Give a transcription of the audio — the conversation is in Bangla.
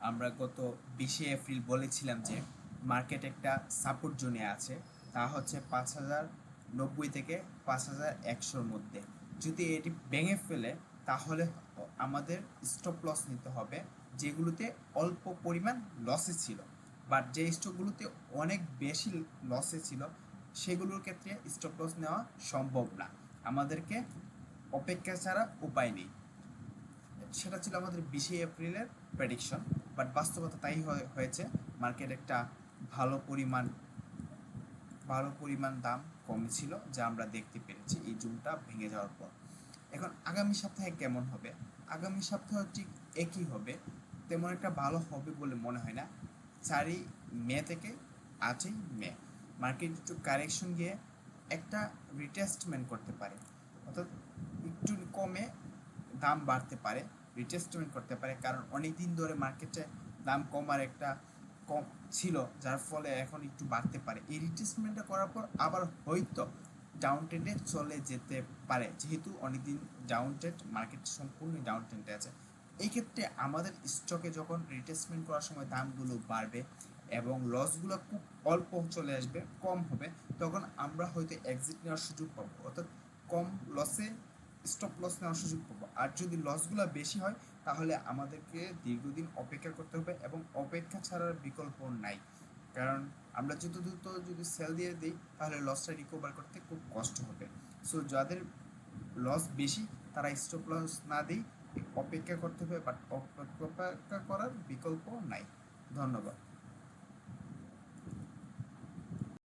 আমরা গত বিশে এপ্রিল বলেছিলাম যে মার্কেট একটা সাপোর্ট জোনে আছে, তা হচ্ছে পাঁচ হাজার নব্বই থেকে পাঁচ হাজার একশোর মধ্যে। যদি এটি ভেঙে ফেলে, তাহলে আমাদের স্টপ লস নিতে হবে, যেগুলোতে অল্প পরিমাণ লসে ছিল। বাট যে স্টকগুলোতে অনেক বেশি লসে ছিল, সেগুলোর ক্ষেত্রে স্টপ লস নেওয়া সম্ভব না। আমাদেরকে অপেক্ষা ছাড়া উপায় নেই। সেটা ছিল আমাদের বিশে এপ্রিলের প্রেডিকশন বাট বাস্তবতা তাই হয়ে- হয়েছে মার্কেট একটা ভালো পরিমাণ ভালো পরিমাণ দাম কমেছিল যা আমরা দেখতে পেরেছি এই জুনটা ভেঙে যাওয়ার পর। এখন আগামী সপ্তাহে কেমন হবে? আগামী সপ্তাহে ঠিক একই হবে, তেমন একটা ভালো হবে বলে মনে হয় না। চারই মে থেকে আটই মে। মার্কেট একটু কারেকশন গিয়ে একটা রিটেস্টমেন্ট করতে পারে। অর্থাৎ একটু কমে দাম বাড়তে পারে। রিটেস্টমেন্ট করতে পারে। কারণ অনেক দিন ধরে মার্কেটে দাম কমার একটা কম ছিল, যার ফলে এখন একটু বাড়তে পারে। এই রিটেস্টমেন্টটা করার পর আবার হয়তো ডাউন ট্রেন্ডে চলে যেতে পারে। যেহেতু অনেকদিন ডাউন ট্রেন্ড মার্কেট সম্পূর্ণ ডাউন ট্রেন্ডে আছে। এই ক্ষেত্রে আমাদের স্টকে যখন রিটেস্টমেন্ট করার সময় দামগুলো বাড়বে এবং লসগুলো খুব অল্প চলে আসবে, কম হবে, তখন আমরা হয়তো এক্সিট নেওয়ার সুযোগ পাবো। অর্থাৎ কম লসে স্টপ লস নেওয়ার সুযোগ পাবো। আর যদি লসগুলো বেশি হয়, তাহলে আমাদেরকে দীর্ঘদিন অপেক্ষা করতে হবে এবং অপেক্ষা ছাড়ার বিকল্প নাই। কারণ আমরা যত দ্রুত যদি সেল দিয়ে দিই, তাহলে লসটা রিকভার করতে খুব কষ্ট হবে। সো যাদের লস বেশি, তারা স্টপ লস না দিই, অপেক্ষা করতে হবে বাট অপেক্ষা করার বিকল্প নাই। ধন্যবাদ।